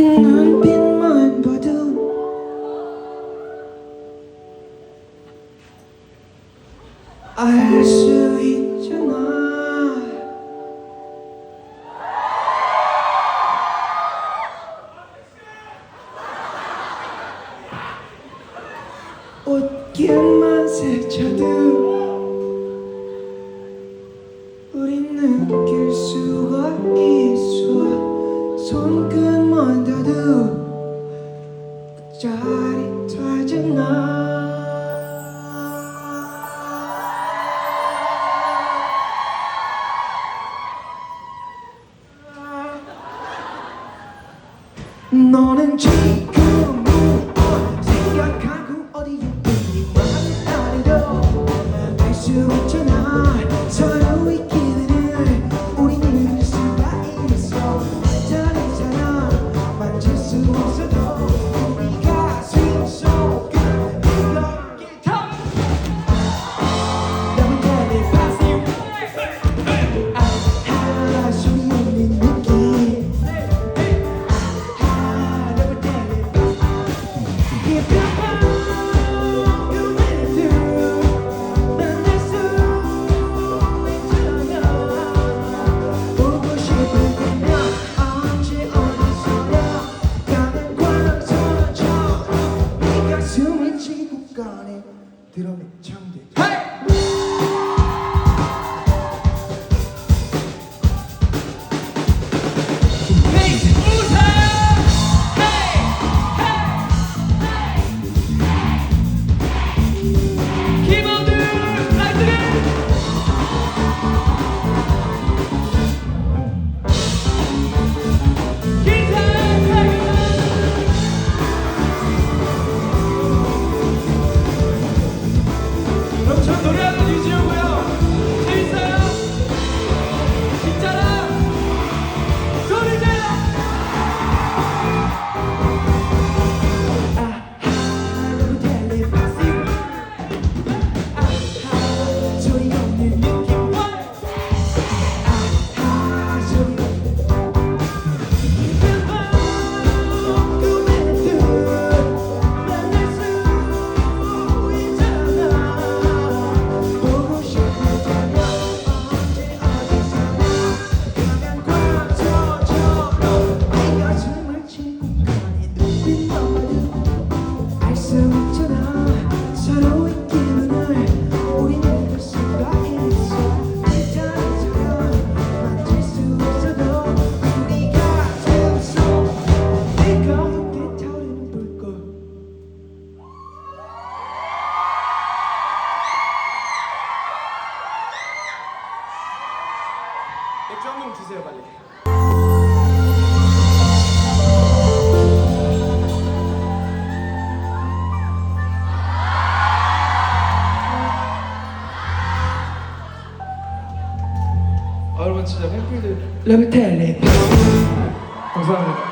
눈빛만 봐도 알 수 있잖아. 옷길만 스쳐도 손끝만져도 짜릿해진 나? 너는 지금 무엇 생각하고 어디 있니 말을 알수 있지. 드럼 맥주 한 병 주세요 빨리. 아 여러분 진짜 팬분들. 러브텔레. 감사합니다.